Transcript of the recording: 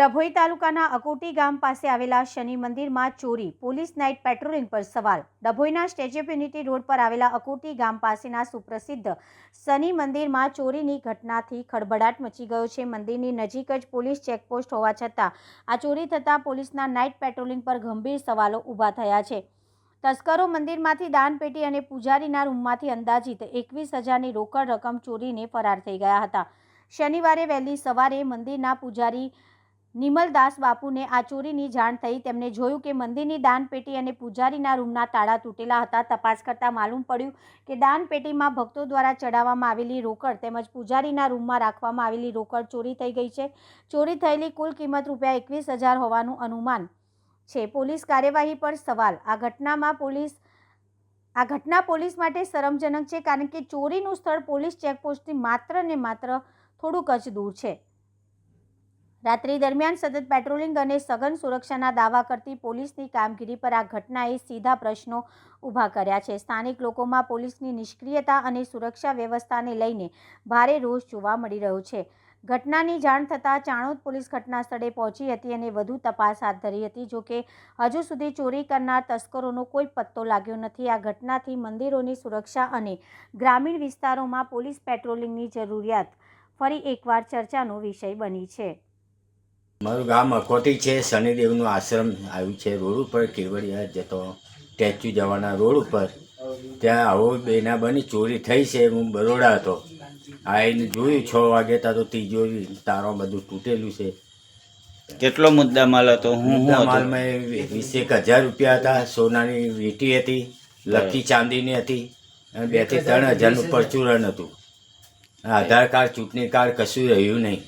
ડભોઈ તાલુકાના અકોટી ગામ પાસે આવેલા શનિ મંદિરમાં ચોરી, પોલીસ નાઇટ પેટ્રોલિંગ પર સવાલ. ડભોઈના સ્ટેચ્યુ ઓફ યુનિટી રોડ પર આવેલા અકોટી ગામ પાસેના સુપ્રસિદ્ધ શનિ મંદિરમાં ચોરીની ઘટનાથી ખળભળાટ મચી ગયો છે. મંદિરની નજીક જ પોલીસ ચેકપોસ્ટ હોવા છતાં આ ચોરી થતાં પોલીસના નાઇટ પેટ્રોલિંગ પર ગંભીર સવાલો ઊભા થયા છે. તસ્કરો મંદિરમાંથી દાનપેટી અને પૂજારીના રૂમમાંથી અંદાજિત એકવીસ હજારની રોકડ રકમ ચોરીને ફરાર થઈ ગયા હતા. શનિવારે વહેલી સવારે મંદિરના પૂજારી નિમલદાસ બાપુને આ ચોરીની જાણ થઈ. તેમણે જોયું કે મંદિરની દાનપેટી અને પૂજારીના રૂમના તાળા તૂટેલા હતા. તપાસ કરતાં માલુમ પડ્યું કે દાનપેટીમાં ભક્તો દ્વારા ચડાવવામાં આવેલી રોકડ તેમજ પૂજારીના રૂમમાં રાખવામાં આવેલી રોકડ ચોરી થઈ ગઈ છે. ચોરી થયેલી કુલ કિંમત રૂપિયા એકવીસ હજાર હોવાનું અનુમાન છે. પોલીસ કાર્યવાહી પર સવાલ. આ ઘટનામાં પોલીસ, આ ઘટના પોલીસ માટે શરમજનક છે કારણ કે ચોરીનું સ્થળ પોલીસ ચેકપોસ્ટથી માત્ર ને માત્ર થોડુંક જ દૂર છે. રાત્રિ દરમિયાન સતત પેટ્રોલિંગ અને સઘન સુરક્ષાના દાવા કરતી પોલીસની કામગીરી પર આ ઘટનાએ સીધા પ્રશ્નો ઊભા કર્યા છે. સ્થાનિક લોકોમાં પોલીસની નિષ્ક્રિયતા અને સુરક્ષા વ્યવસ્થાને લઈને ભારે રોષ જોવા મળી રહ્યો છે. ઘટનાની જાણ થતાં ચાણોદ પોલીસ ઘટના સ્થળે પહોંચી હતી અને વધુ તપાસ હાથ ધરી હતી જોકે હજુ સુધી ચોરી કરનાર તસ્કરોનો કોઈ પત્તો લાગ્યો નથી. આ ઘટનાથી મંદિરોની સુરક્ષા અને ગ્રામીણ વિસ્તારોમાં પોલીસ પેટ્રોલિંગની જરૂરિયાત ફરી એકવાર ચર્ચાનો વિષય બની છે. મારું ગામ અકોટી છે. શનિદેવનું આશ્રમ આવ્યું છે રોડ ઉપર કેવડિયા જતો સ્ટેચ્યુ જવાના રોડ ઉપર. ત્યાં આવો બેના બની ચોરી થઈ છે. હું બરોડા હતો. આવીને જોયું છ વાગે ત્યાં તો ત્રીજો તારો બધું તૂટેલું છે. કેટલો મુદ્દા માલ હતો? હું માલમાં વીસેક હજાર રૂપિયા હતા. સોનાની વીંટી હતી લકી ચાંદીની હતી અને બેથી ત્રણ હજારનું પરચુરણ હતું. આધાર કાર્ડ ચૂંટણી કાર્ડ કશું રહ્યું નહીં.